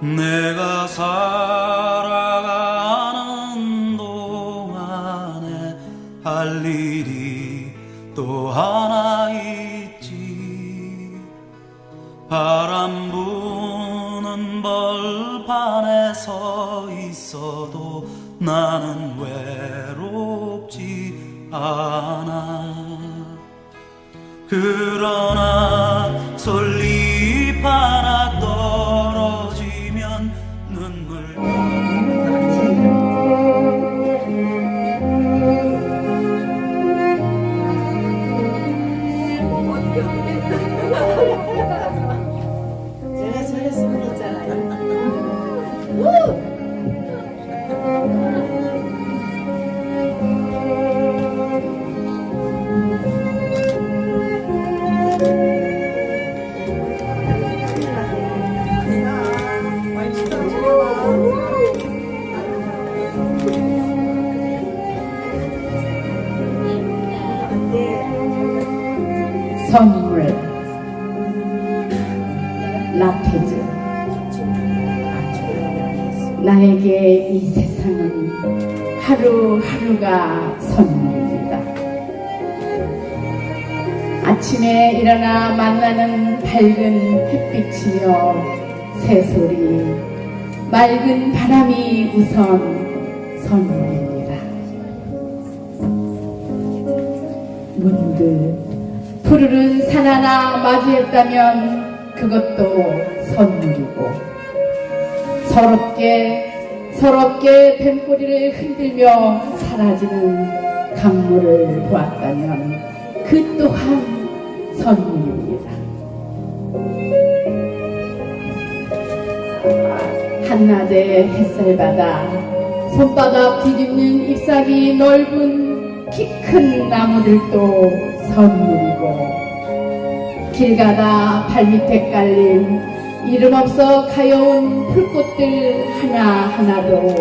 내가 살아가는 동안에 할 일이 또 하나 있지. 바람 부는 벌판에 서 있어도 나는 외롭지 않아. 그러나 솔잎 선물 라페즈 나에게 이 세상은 하루하루가 선물입니다. 아침에 일어나 만나는 밝은 햇빛이며 새소리, 맑은 바람이 우선 선물입니다. 문득 푸르른 산 하나 맞이했다면 그것도 선물이고 서럽게 서럽게 뱀꼬리를 흔들며 사라지는 강물을 보았다면 그 또한 선물입니다. 한낮의 햇살바다 손바닥 뒤집는 잎사귀 넓은 키 큰 나무들도 선물이고 길 가다 발밑에 깔린 이름 없어 가여운 풀꽃들 하나하나도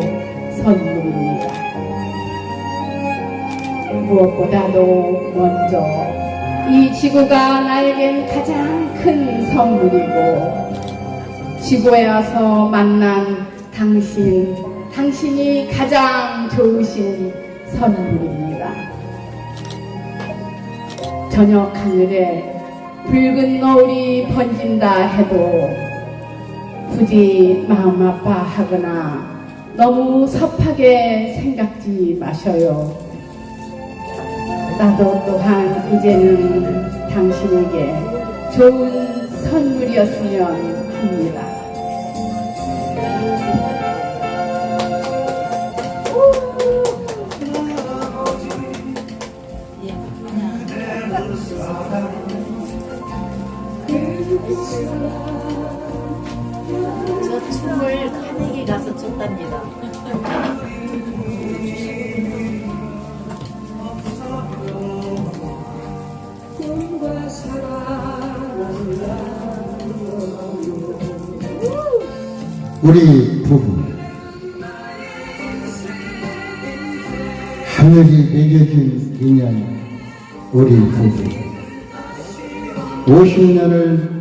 선물입니다. 무엇보다도 먼저 이 지구가 나에겐 가장 큰 선물이고 지구에 와서 만난 당신, 당신이 가장 좋으신 선물입니다. 저녁 하늘에 붉은 노을이 번진다 해도 굳이 마음 아파하거나 너무 섭하게 생각지 마셔요. 나도 또한 이제는 당신에게 좋은 선물이었으면 합니다. 저 춤을 한익이 가서 췄답니다. 우리 부부 하늘이 매겨준 인연 우리 부부 50년을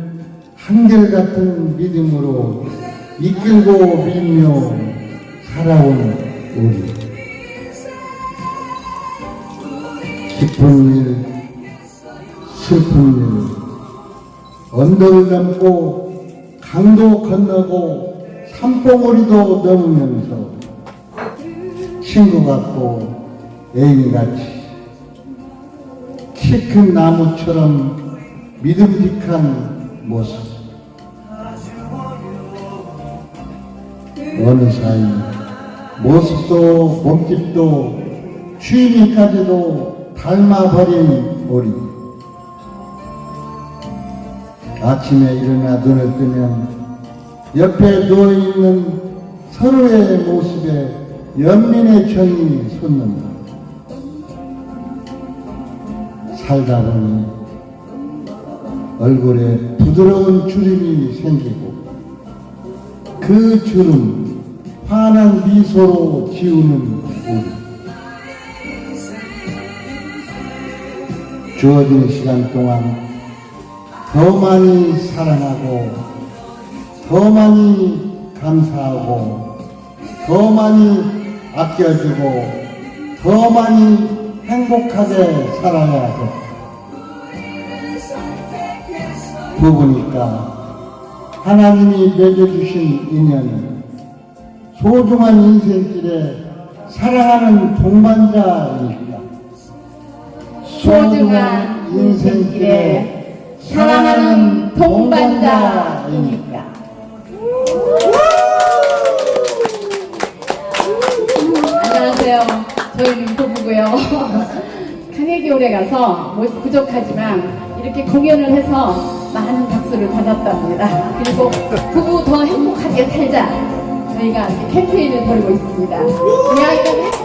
한결같은 믿음으로 이끌고 밀며 살아온 우리. 기쁜 일 슬픈 일 언덕을 넘고 강도 건너고 산봉우리도 넘으면서 친구 같고 애인 같이 키 큰 나무처럼 믿음직한 모습 어느 사이 모습도 몸집도 취미까지도 닮아버린 우리 아침에 일어나 눈을 뜨면 옆에 누워있는 서로의 모습에 연민의 정이 솟는다. 살다 보니 얼굴에 부드러운 주름이 생기고 그 주름 환한 미소로 지우는 우리. 주어진 시간 동안 더 많이 사랑하고 더 많이 감사하고 더 많이 아껴주고 더 많이 행복하게 살아야 돼. 부부니까 하나님이 맺어주신 인연은 소중한 인생길에 사랑하는 동반자이니까 소중한 인생길에 사랑하는 동반자이니까. 안녕하세요. 저희는 부부고요. 카네기 홀에 가서 뭐 부족하지만 이렇게 공연을 해서 많은 박수를 받았답니다. 그리고 부부 더 행복하게 살자. 저희가 캠페인을 벌이고 있습니다. 행복